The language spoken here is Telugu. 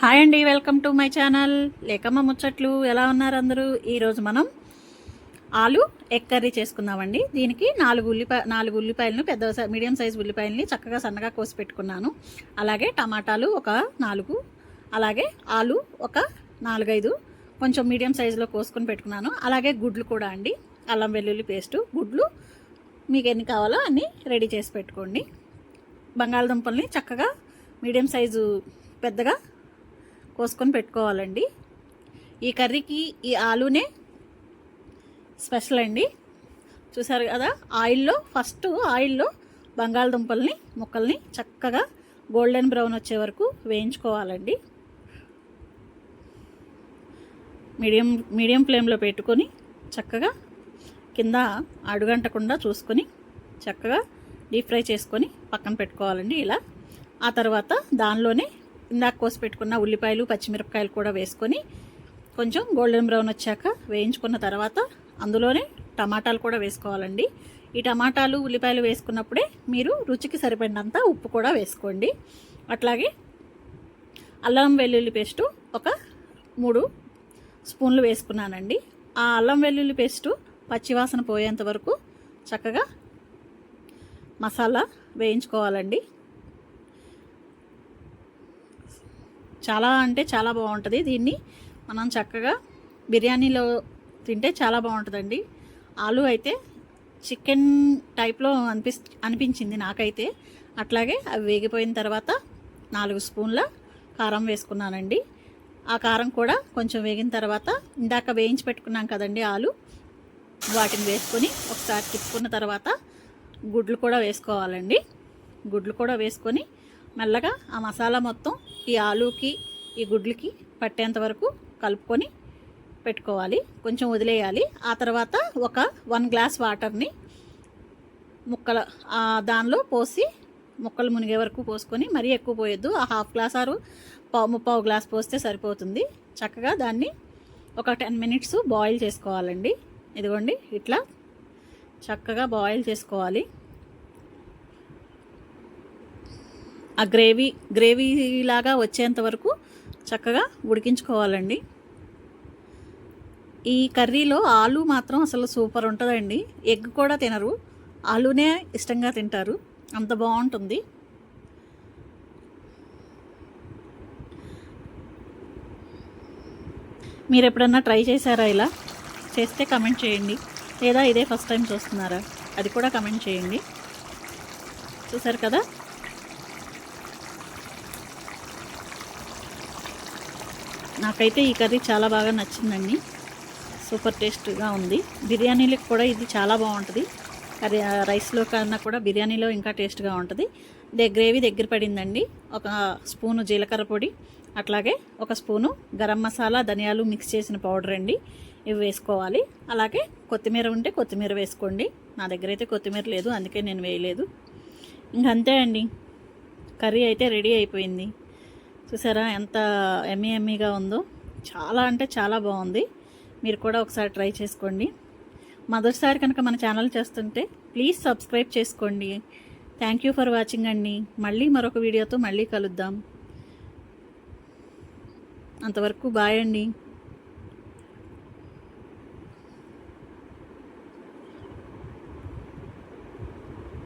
హాయ్ అండి వెల్కమ్ టు మై ఛానల్. లేకమ్మ ముచ్చట్లు ఎలా ఉన్నారు అందరూ? ఈరోజు మనం ఆలు ఎగ్ కర్రీ చేసుకుందామండి. దీనికి నాలుగు ఉల్లిపాయ నాలుగు ఉల్లిపాయలను పెద్ద మీడియం సైజ్ ఉల్లిపాయలని చక్కగా సన్నగా కోసి పెట్టుకున్నాను. అలాగే టమాటాలు ఒక నాలుగు అలాగే ఆలు ఒక నాలుగైదు కొంచెం మీడియం సైజులో కోసుకొని పెట్టుకున్నాను. అలాగే గుడ్లు కూడా అండి. అల్లం వెల్లుల్లి పేస్టు గుడ్లు మీకు ఎన్ని కావాలో అన్నీ రెడీ చేసి పెట్టుకోండి. బంగాళదుంపల్ని చక్కగా మీడియం సైజు పెద్దగా కోసుకొని పెట్టుకోవాలండి. ఈ కర్రీకి ఈ ఆలూనే స్పెషల్ అండి. చూసారు కదా ఆయిల్లో ఫస్ట్ ఆయిల్లో బంగాళదుంపల్ని ముక్కల్ని చక్కగా గోల్డెన్ బ్రౌన్ వచ్చే వరకు వేయించుకోవాలండి. మీడియం మీడియం ఫ్లేమ్లో పెట్టుకొని చక్కగా కింద అడుగంటకుండా చూసుకొని చక్కగా డీప్ ఫ్రై చేసుకొని పక్కన పెట్టుకోవాలండి ఇలా. ఆ తర్వాత దానిలోనే ఇందాక కోసి పెట్టుకున్న ఉల్లిపాయలు పచ్చిమిరపకాయలు కూడా వేసుకొని కొంచెం గోల్డెన్ బ్రౌన్ వచ్చాక వేయించుకున్న తర్వాత అందులోనే టమాటాలు కూడా వేసుకోవాలండి. ఈ టమాటాలు ఉల్లిపాయలు వేసుకున్నప్పుడే మీరు రుచికి సరిపడినంత ఉప్పు కూడా వేసుకోండి. అట్లాగే అల్లం వెల్లుల్లి పేస్టు ఒక మూడు స్పూన్లు వేసుకున్నానండి. ఆ అల్లం వెల్లుల్లి పేస్టు పచ్చివాసన పోయేంత వరకు చక్కగా మసాలా వేయించుకోవాలండి. చాలా అంటే చాలా బాగుంటుంది. దీన్ని మనం చక్కగా బిర్యానీలో తింటే చాలా బాగుంటుందండి. ఆలు అయితే చికెన్ టైప్లో అనిపి అనిపించింది నాకైతే. అట్లాగే అవి వేగిపోయిన తర్వాత నాలుగు స్పూన్ల కారం వేసుకున్నానండి. ఆ కారం కూడా కొంచెం వేగిన తర్వాత ఇందాక వేయించి పెట్టుకున్నాం కదండి ఆలు. వాటిని వేసుకొని ఒకసారి తిప్పుకున్న తర్వాత గుడ్లు కూడా వేసుకోవాలండి. గుడ్లు కూడా వేసుకొని మెల్లగా ఆ మసాలా మొత్తం ఈ ఆలూకి ఈ గుడ్లకి పట్టేంత వరకు కలుపుకొని పెట్టుకోవాలి. కొంచెం వదిలేయాలి. ఆ తర్వాత ఒక వన్ గ్లాస్ వాటర్ని ముక్కల దానిలో పోసి ముక్కలు మునిగే వరకు పోసుకొని మరీ ఎక్కువ పోయొద్దు. ఆ హాఫ్ గ్లాస్ ఆరు పావు ముప్పావు గ్లాస్ పోస్తే సరిపోతుంది. చక్కగా దాన్ని ఒక టెన్ మినిట్స్ బాయిల్ చేసుకోవాలండి. ఇదిగోండి ఇట్లా చక్కగా బాయిల్ చేసుకోవాలి. ఆ గ్రేవీ గ్రేవీ లాగా వచ్చేంత వరకు చక్కగా ఉడికించుకోవాలండి. ఈ కర్రీలో ఆలు మాత్రం అసలు సూపర్ ఉంటుందండి. ఎగ్ కూడా తినరు. ఆలునే ఇష్టంగా తింటారు. అంత బాగుంటుంది. మీరు ఎప్పుడన్నా ట్రై చేశారా ఇలా? చేస్తే కమెంట్ చేయండి. లేదా ఇదే ఫస్ట్ టైం చూస్తున్నారా? అది కూడా కమెంట్ చేయండి. చూసారు కదా? నాకైతే ఈ కర్రీ చాలా బాగా నచ్చిందండి. సూపర్ టేస్ట్గా ఉంది. బిర్యానీలకు కూడా ఇది చాలా బాగుంటుంది. కర్రీ రైస్లో కన్నా కూడా బిర్యానీలో ఇంకా టేస్ట్గా ఉంటుంది. దే గ్రేవీ దగ్గర పడిందండి. ఒక స్పూను జీలకర్ర పొడి అట్లాగే ఒక స్పూను గరం మసాలా ధనియాలు మిక్స్ చేసిన పౌడర్ అండి. ఇవి వేసుకోవాలి. అలాగే కొత్తిమీర ఉంటే కొత్తిమీర వేసుకోండి. నా దగ్గర అయితే కొత్తిమీర లేదు అందుకే నేను వేయలేదు. ఇంకంతే అండి. కర్రీ అయితే రెడీ అయిపోయింది. చూసారా? ఎంత ఎమ్మీ ఎమ్మీగా ఉందో. చాలా అంటే చాలా బాగుంది. మీరు కూడా ఒకసారి ట్రై చేసుకోండి. మొదటిసారి కనుక మన ఛానల్ చేస్తుంటే ప్లీజ్ సబ్స్క్రైబ్ చేసుకోండి. థ్యాంక్ యూ ఫర్ వాచింగ్ అండి. మళ్ళీ మరొక వీడియోతో మళ్ళీ కలుద్దాం. అంతవరకు బాయ్ అండి.